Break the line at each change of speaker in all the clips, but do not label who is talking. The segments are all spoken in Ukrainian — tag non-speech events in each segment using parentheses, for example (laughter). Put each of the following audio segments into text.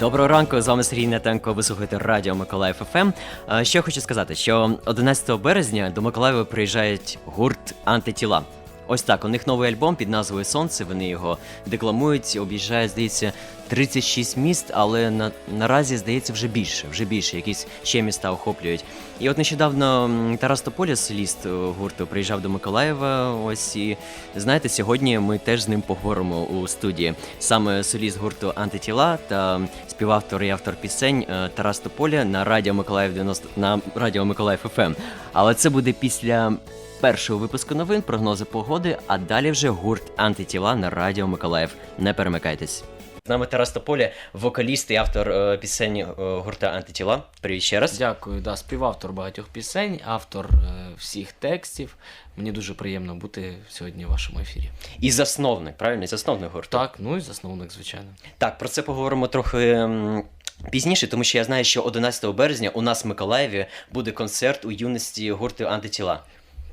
Доброго ранку, з вами Сергій Нетенко. Ви слухаєте Радіо Миколаїв ФМ. Е, Що хочу сказати, що 11 березня до Миколаєва приїжджають гурт Антитіла. Ось так, у них новий альбом під назвою Сонце. Вони його декламують, об'їжджають, здається, 36 міст, але на, наразі здається вже більше, вже більше, якісь ще міста охоплюють. І от нещодавно Тарас Тополя, соліст гурту, приїжджав до Миколаєва. Ось і знаєте, сьогодні ми теж з ним поговоримо у студії. Саме соліст гурту Антитіла та співавтор і автор пісень е, Тарас Тополя на радіо Миколаїв 90 на радіо Миколаїв ФМ. Але це буде після першого випуску новин, прогнози погоди, а далі вже гурт Антитіла на радіо Миколаїв. Не перемикайтесь. З нами Тарас Тополя, вокаліст і автор е, пісень е, гурта Антитіла. Привіт ще раз.
Дякую, да, співавтор багатьох пісень, автор е, всіх текстів. Мені дуже приємно бути сьогодні в вашому ефірі.
І засновник, правильно? І засновник гурту.
Так, ну і засновник, звичайно.
Так, про це поговоримо трохи. м, Пізніше, тому що я знаю, що 11 березня у нас в Миколаєві буде концерт у юності гурту Антитіла.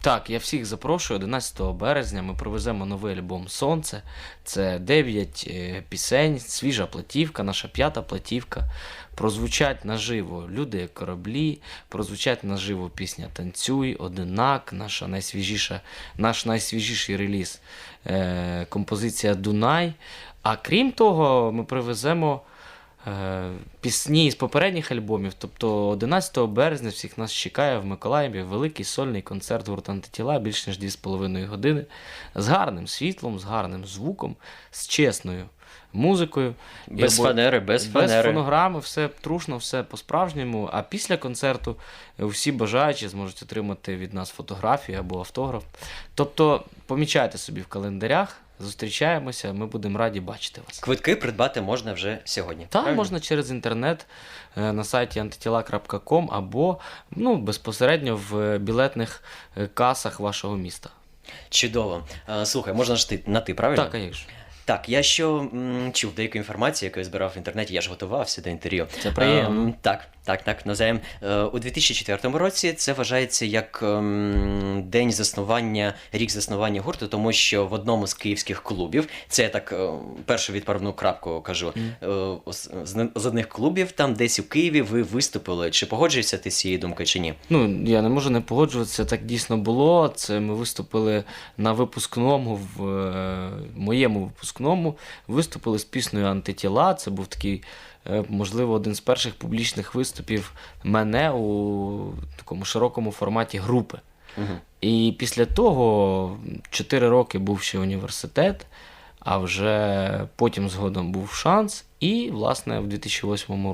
Так, я всіх запрошую 11 березня. Ми привеземо новий альбом Сонце. Це 9 е, пісень, свіжа платівка, наша п'ята платівка. Прозвучать наживо люди як кораблі, прозвучать наживо пісня Танцюй, Одинак, наша найсвіжіша, наш найсвіжіший реліз е, композиція Дунай. А крім того, ми привеземо пісні з попередніх альбомів. Тобто 11 березня всіх нас чекає в Миколаєві великий сольний концерт гурту антитіла більш ніж 2,5 години з гарним світлом, з гарним звуком, з чесною музикою.
Без
І обо-
фанери, без
без
фанери.
фонограми, все трушно, все по-справжньому. А після концерту е, всі бажаючі зможуть отримати від нас фотографію або автограф. Тобто, помічайте собі в календарях, зустрічаємося, ми будемо раді бачити вас.
Квитки придбати можна вже сьогодні.
Та
правильно?
можна через інтернет е, на сайті antitila.com або ну, безпосередньо в білетних е, касах вашого міста.
Чудово. Е, Слухай, можна ж ти на ти, правильно?
Так, а як же?
Так, я що м, чув деяку інформацію, яку я збирав в інтернеті, я ж готувався до інтерв'ю.
Це приємно.
Ем, так, так, так, назаєм. Е, у 2004 році це вважається як ем, день заснування, рік заснування гурту, тому що в одному з київських клубів, це я так е, першу відправну крапку кажу, ос- з, одних клубів, там десь у Києві ви виступили. Чи погоджуєшся ти з цією думкою чи ні?
Ну, я не можу не погоджуватися, так дійсно було. Це ми виступили на випускному, в моєму випускному. Виступили з піснею Антитіла. Це був такий, можливо, один з перших публічних виступів мене у такому широкому форматі групи.
Угу.
І після того 4 роки був ще університет, а вже потім згодом був шанс. І, власне, в 2008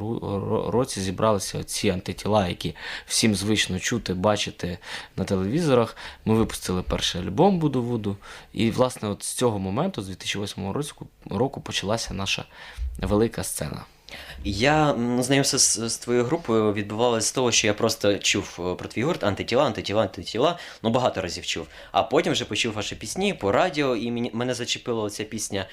році зібралися ці антитіла, які всім звично чути, бачити на телевізорах. Ми випустили перший альбом Буду Вуду. І, власне, от з цього моменту, з 2008 року, року, почалася наша велика сцена.
Я м, знайомився з, з твоєю групою, відбувалося з того, що я просто чув е, про твій гурт антитіла, антитіла, антитіла. Ну багато разів чув. А потім вже почув ваші пісні по радіо, і мені, мене зачепила ця пісня.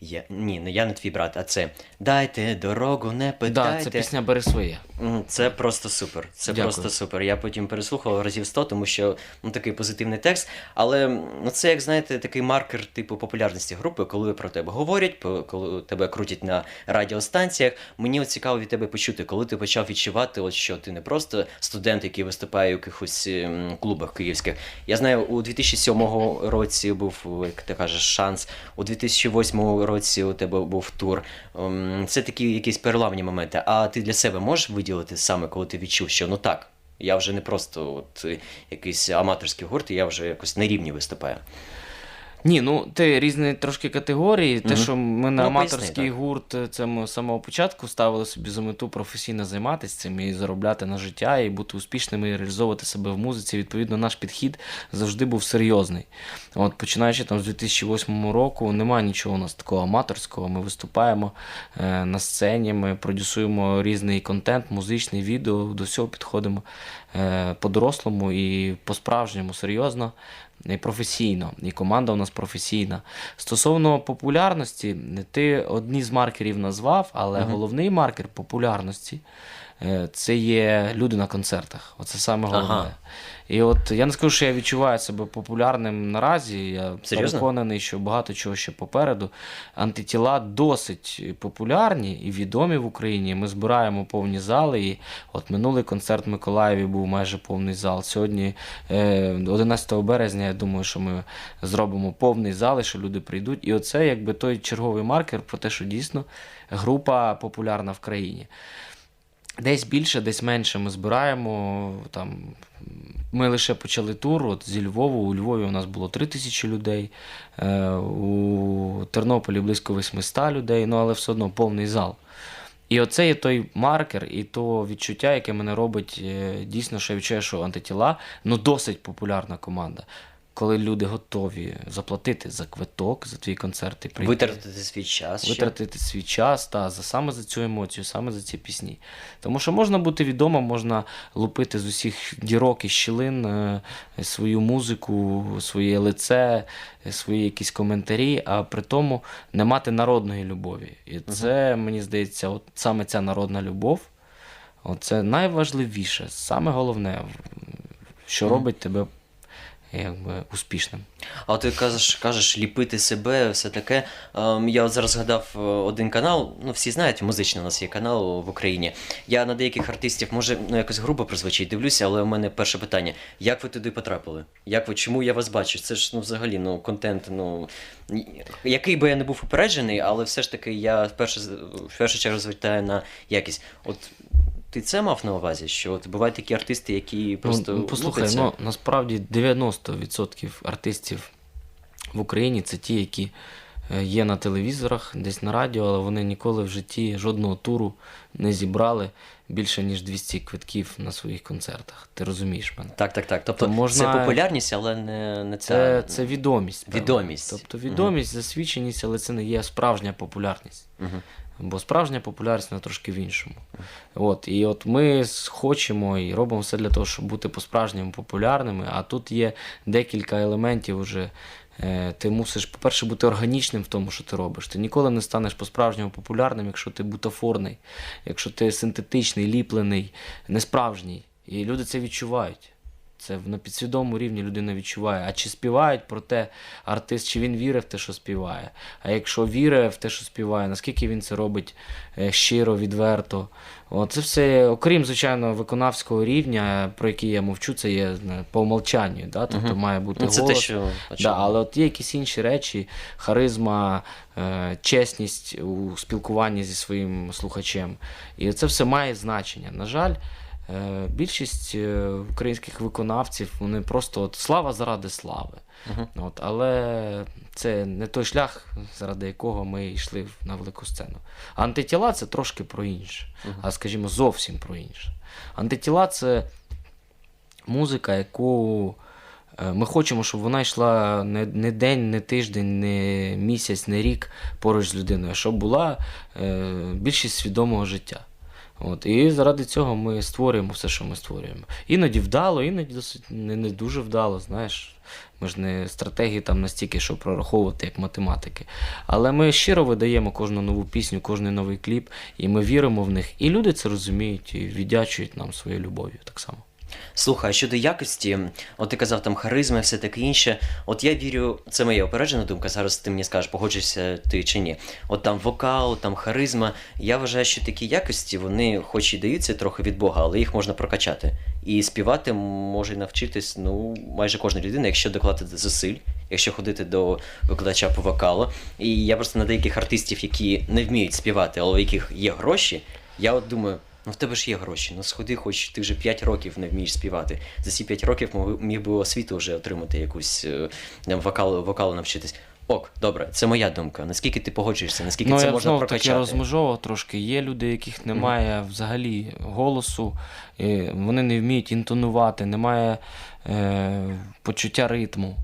Я, ні, не я не твій брат, а це Дайте дорогу, не питайте.
да, це пісня бери своє.
Це просто супер. Це
Дякую.
просто супер. Я потім переслухав разів 100, тому що ну, такий позитивний текст. Але ну, це, як знаєте, такий маркер типу популярності групи, коли про тебе говорять, коли тебе крутять на радіостанціях. Мені от цікаво від тебе почути, коли ти почав відчувати, от, що ти не просто студент, який виступає у якихось ем, клубах київських. Я знаю, у 2007 році був, як ти кажеш, шанс, у 2008 році у тебе був тур. Ем, Це такі якісь переламні моменти. А ти для себе можеш виділити саме, коли ти відчув, що ну так, я вже не просто от е, якийсь аматорський гурт, я вже якось на рівні виступаю.
Ні, ну ти різні трошки категорії. Те, що ми на
Ну,
аматорський
поясни,
гурт, це ми з самого початку ставили собі за мету професійно займатися цим і заробляти на життя, і бути успішними, і реалізовувати себе в музиці. Відповідно, наш підхід завжди був серйозний. От починаючи там з 2008 року, немає нічого у нас такого аматорського. Ми виступаємо е, на сцені, ми продюсуємо різний контент, музичний відео, до всього підходимо е, по-дорослому і по-справжньому серйозно професійно, і команда у нас професійна. Стосовно популярності, ти одні з маркерів назвав, але
угу.
головний маркер популярності е, це є люди на концертах. Оце саме головне.
Ага.
І от я не скажу, що я відчуваю себе популярним наразі. Я
Серйозно?
переконаний, що багато чого ще попереду. Антитіла досить популярні і відомі в Україні. Ми збираємо повні зали. І от минулий концерт в Миколаєві був майже повний зал. Сьогодні, е, 11 березня, я думаю, що ми зробимо повний зал, і що люди прийдуть. І оце якби той черговий маркер про те, що дійсно група популярна в країні. Десь більше, десь менше ми збираємо. Там, ми лише почали тур от, зі Львову. У Львові у нас було 3 тисячі людей, е, у Тернополі близько 800 людей, ну але все одно повний зал. І оце є той маркер, і то відчуття, яке мене робить е, дійсно, що я відчуваю, що антитіла ну досить популярна команда. Коли люди готові заплатити за квиток, за твій концерт і прийти
Витратити свій час. ще.
витратити свій час та за саме за цю емоцію, саме за ці пісні. Тому що можна бути відомим, можна лупити з усіх дірок і щілин е, свою музику, своє лице, е, свої якісь коментарі, а при тому не мати народної любові. І це, мені здається, от саме ця народна любов. Це найважливіше, саме головне, що робить тебе якби, успішним.
А ти кажеш, кажеш, ліпити себе, все таке. Ем, я зараз згадав е, один канал. Ну, всі знають, музичний у нас є канал в Україні. Я на деяких артистів, може, ну якось грубо прозвучить, дивлюся, але у мене перше питання: як ви туди потрапили? Як ви, чому я вас бачу? Це ж ну взагалі ну контент, ну який би я не був упереджений, але все ж таки я в першу, в першу чергу звертаю на якість. От ти це мав на увазі? Що от бувають такі артисти, які просто
Ну, послухай,
лупляться?
ну насправді 90% артистів в Україні це ті, які е, є на телевізорах, десь на радіо, але вони ніколи в житті жодного туру не зібрали більше ніж 200 квитків на своїх концертах. Ти розумієш мене?
Так, так, так. Тобто
То можна-
це популярність, але не, не
Це,
ця...
це відомість. певна.
Відомість.
Тобто відомість, засвідченість, але це не є справжня популярність.
Мгм.
Бо справжня популярність вона трошки в іншому. От, і от ми хочемо і робимо все для того, щоб бути по-справжньому популярними. А тут є декілька елементів уже. Е, Ти мусиш, по-перше, бути органічним в тому, що ти робиш. Ти ніколи не станеш по-справжньому популярним, якщо ти бутафорний, якщо ти синтетичний, ліплений, несправжній. І люди це відчувають. Це на підсвідомому рівні людина відчуває. А чи співають про те артист, чи він вірить в те, що співає? А якщо вірить в те, що співає, наскільки він це робить е, щиро, відверто? О, це все, окрім, звичайно, виконавського рівня, про який я мовчу, це є по умолчанню. Да? Тобто
Мгм.
має бути
Ну, це
голос.
те, що
Да, але от є якісь інші речі, харизма, е, чесність у спілкуванні зі своїм слухачем. І це все має значення. На жаль, більшість е, українських виконавців вони просто от слава заради слави.
Мгм.
От, але це не той шлях, заради якого ми йшли на велику сцену. Антитіла це трошки про інше, а скажімо, зовсім про інше. Антитіла це музика, яку е, ми хочемо, щоб вона йшла не, не день, не тиждень, не місяць, не рік поруч з людиною, а щоб була е, більшість свідомого життя. От, і заради цього ми створюємо все, що ми створюємо. Іноді вдало, іноді досить не, не дуже вдало, знаєш. Ми ж не стратегії там настільки, щоб прораховувати як математики. Але ми щиро видаємо кожну нову пісню, кожний новий кліп, і ми віримо в них. І люди це розуміють і віддячують нам своєю любов'ю так само.
Слухай, а щодо якості, от ти казав там харизма все таке інше. От я вірю, це моя опереджена думка. Зараз ти мені скажеш, погоджуєшся ти чи ні. От там вокал, там харизма. Я вважаю, що такі якості, вони хоч і даються трохи від Бога, але їх можна прокачати. І співати може навчитись ну майже кожна людина, якщо докладати зусиль. Якщо ходити до викладача по вокалу, і я просто на деяких артистів, які не вміють співати, але у яких є гроші, я от думаю, ну в тебе ж є гроші, ну сходи, хоч ти вже 5 років не вмієш співати. За ці 5 років міг би освіту вже отримати якусь е, там, вокалу, навчитись. Ок, добре, це моя думка. Наскільки ти погоджуєшся, наскільки
ну,
це
я
можна
знову
прокачати?
розмежовував трошки. Є люди, яких немає взагалі голосу, вони не вміють інтонувати, немає е, почуття ритму.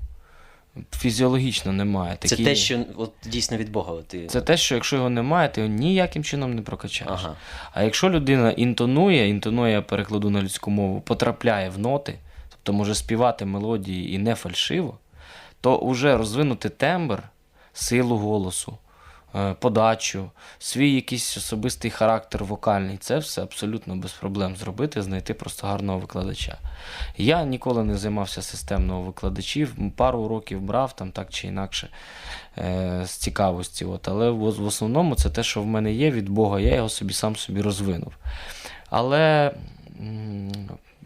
Фізіологічно немає.
Це те, що от, дійсно від Бога. Ти...
Це те, що якщо його немає, ти його ніяким чином не прокачаєш.
Ага.
А якщо людина інтонує, інтонує, я перекладу на людську мову, потрапляє в ноти, тобто може співати мелодії і не фальшиво, то вже розвинути тембр, силу голосу, подачу, свій якийсь особистий характер вокальний. Це все абсолютно без проблем зробити, знайти просто гарного викладача. Я ніколи не займався системно викладачів, пару уроків брав там так чи інакше е, з цікавості. От. Але в основному це те, що в мене є від Бога, я його собі сам собі розвинув. Але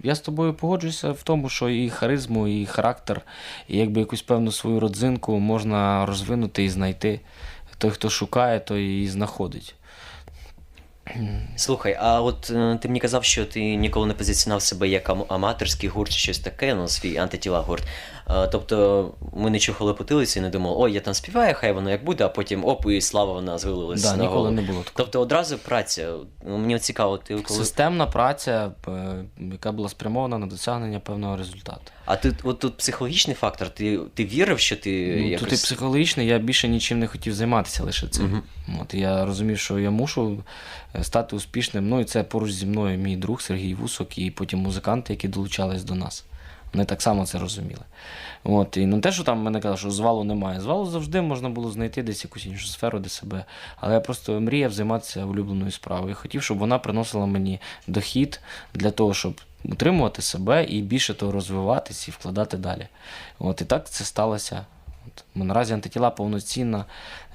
я з тобою погоджуюся в тому, що і харизму, і характер, і якби якусь певну свою родзинку можна розвинути і знайти. Той, хто шукає, той і знаходить.
Слухай, а от е, ти мені казав, що ти ніколи не позиціонував себе як ам- аматорський гурт чи щось таке, ну, свій антитіла гурт. Е, Тобто ми не чухолепотилися і не думали, ой, я там співаю, хай воно як буде, а потім оп, і слава вона звилилась
Да,
на
ніколи
голову.
не було такого.
Тобто одразу праця. Ну, Мені от цікаво, ти коли.
Системна праця, е, яка була спрямована на досягнення певного результату.
А ти от тут психологічний фактор, ти, ти вірив, що ти
Ну,
якось.
Тут і психологічно, я більше нічим не хотів займатися лише цим.
Мгм.
От, я розумів, що я мушу е, стати успішним. Ну і це поруч зі мною мій друг Сергій Вусок, і потім музиканти, які долучались до нас. Вони так само це розуміли. От, і не те, що там мене казали, що звалу немає. Звалу завжди можна було знайти десь якусь іншу сферу де себе. Але я просто мріяв займатися улюбленою справою. І хотів, щоб вона приносила мені дохід для того, щоб утримувати себе і більше того розвиватись і вкладати далі. От, і так це сталося. Ми наразі антитіла повноцінна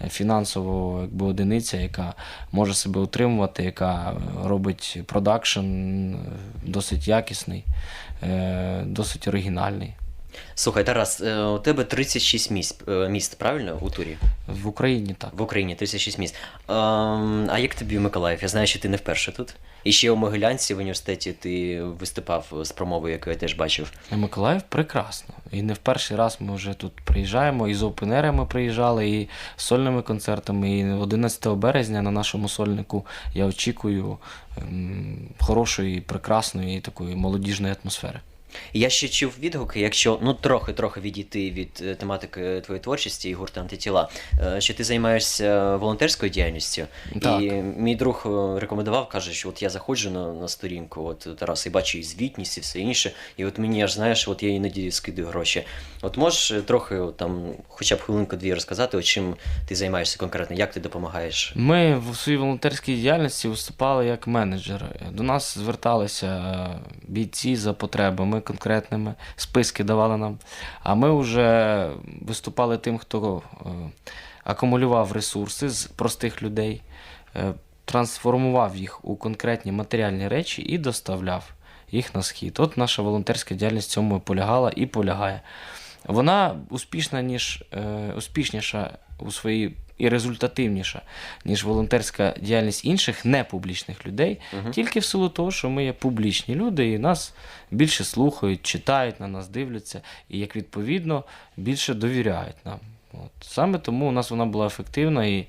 фінансова фінансово якби, одиниця, яка може себе утримувати, яка е, робить продакшн е, досить якісний, е, досить оригінальний.
Слухай, Тарас, е, у тебе 36 місць, е, міст, правильно, у турі?
В Україні так.
В Україні 36 місць. Ем, а як тобі Миколаїв? Я знаю, що ти не вперше тут. І ще у Могилянці в університеті ти виступав з промовою, яку я теж бачив.
Миколаїв прекрасно. І не в перший раз ми вже тут приїжджаємо, і з опенерами приїжджали, і з сольними концертами. І 11 березня на нашому сольнику я очікую ем, хорошої, прекрасної такої молодіжної атмосфери.
Я ще чув відгуки, якщо ну трохи-трохи відійти від е, тематики твоєї творчості і гурту антитіла, е, що ти займаєшся волонтерською діяльністю.
Так.
І мій друг е, рекомендував, каже, що от я заходжу на, на сторінку, от Тарас, і бачу і звітність, і все інше. І от мені аж знаєш, от я іноді скидаю гроші. От можеш трохи от, там, хоча б хвилинку-дві розказати, от чим ти займаєшся конкретно, як ти допомагаєш?
Ми в своїй волонтерській діяльності виступали як менеджери. До нас зверталися бійці за потребами конкретними, списки давали нам. А ми вже виступали тим, хто е, акумулював ресурси з простих людей, е, трансформував їх у конкретні матеріальні речі і доставляв їх на схід. От наша волонтерська діяльність в цьому полягала і полягає. Вона успішна, ніж е, успішніша у своїй і результативніша, ніж волонтерська діяльність інших непублічних людей,
угу.
тільки в силу того, що ми є публічні люди, і нас більше слухають, читають, на нас дивляться, і як відповідно більше довіряють нам. От. Саме тому у нас вона була ефективна і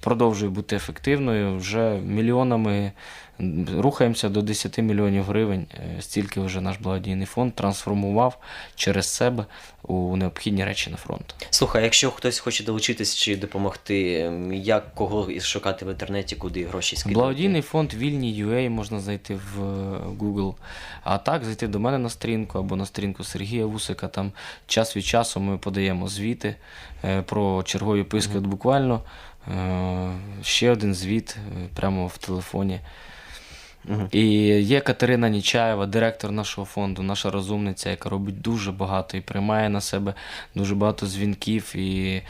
продовжує бути ефективною. Вже мільйонами рухаємося до 10 мільйонів гривень. Е, Стільки вже наш благодійний фонд трансформував через себе у необхідні речі на фронт.
Слухай, якщо хтось хоче долучитись чи допомогти, як кого шукати в інтернеті, куди гроші скидати?
Благодійний фонд вільні UA можна знайти в е, Google. А так зайти до мене на сторінку або на сторінку Сергія Вусика. Там час від часу ми подаємо звіти е, про чергові писки. От буквально е, ще один звіт е, прямо в телефоні.
Мгм.
І є Катерина Нічаєва, директор нашого фонду, наша розумниця, яка робить дуже багато і приймає на себе дуже багато дзвінків і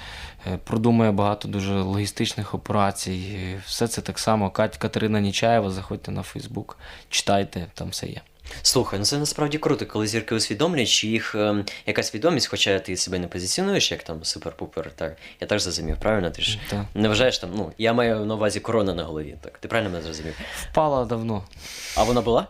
е, продумує багато дуже логістичних операцій. Все це так само. Катерина Нічаєва, заходьте на Фейсбук, читайте, там все є.
Слухай, ну це насправді круто, коли зірки усвідомлюють, що їх ем, якась відомість, хоча ти себе не позиціонуєш як там супер-пупер, так. Я так зрозумів, правильно? Ти ж
Та.
не вважаєш там, ну, я маю на увазі корона на голові, так. Ти правильно мене зрозумів?
Впала давно.
А вона була?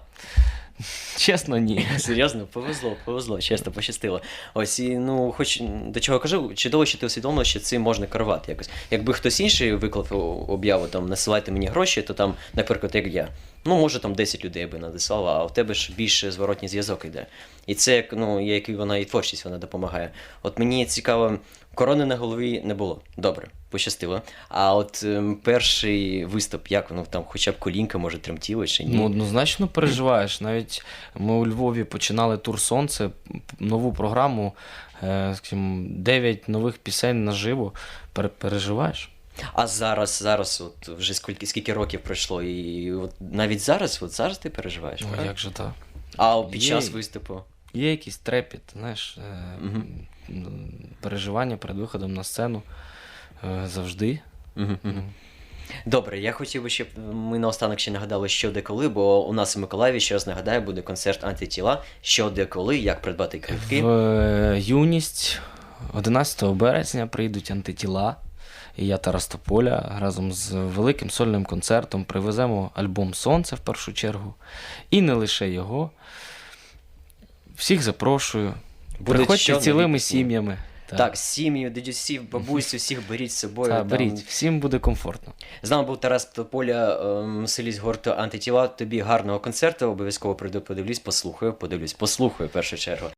Чесно, ні. (laughs)
Серйозно, повезло, повезло, чесно, пощастило. Ось і ну, хоч до чого кажу, чудово, що ти усвідомила, що цим можна керувати якось. Якби хтось інший виклав о- об'яву, там насилайте мені гроші, то там, наприклад, як я. Ну, може, там 10 людей би надіслало, а в тебе ж більше зворотній зв'язок йде. І це як ну, як і вона і творчість вона допомагає. От мені цікаво, корони на голові не було. Добре, пощастило. А от ем, перший виступ, як воно там, хоча б колінка, може, тремтіло чи ні?
Ну, однозначно переживаєш. Навіть ми у Львові починали тур Сонце, нову програму, е, скажімо, 9 нових пісень наживо. Пер- Переживаєш.
А зараз, зараз, от вже скільки, скільки років пройшло, і от навіть зараз, от зараз ти переживаєш,
Ну,
правда?
як же так?
А під
Є.
час виступу.
Є якийсь трепіт, знаєш, е,
Мгм.
м, переживання перед виходом на сцену е, завжди.
Мгм, мгм.
Ну,
Добре, я хотів би, щоб ми наостанок ще нагадали, що де коли, бо у нас у Миколаєві, ще раз нагадаю, буде концерт антитіла. Що де коли, як придбати квитки.
В е, юність 11 березня прийдуть антитіла. І я Тарас Тополя разом з великим сольним концертом привеземо альбом Сонце в першу чергу. І не лише його. Всіх запрошую.
Будуть
Приходьте
що,
цілими сім'ями.
Так, сім'ю, дідусів, бабусю, всіх беріть з собою.
Та,
там.
беріть, всім буде комфортно.
З нами був Тарас Тополя, ем, соліст гурту антитіла. Тобі гарного концерту. Обов'язково прийду, подивлюсь, послухаю, подивлюсь, послухаю в першу чергу.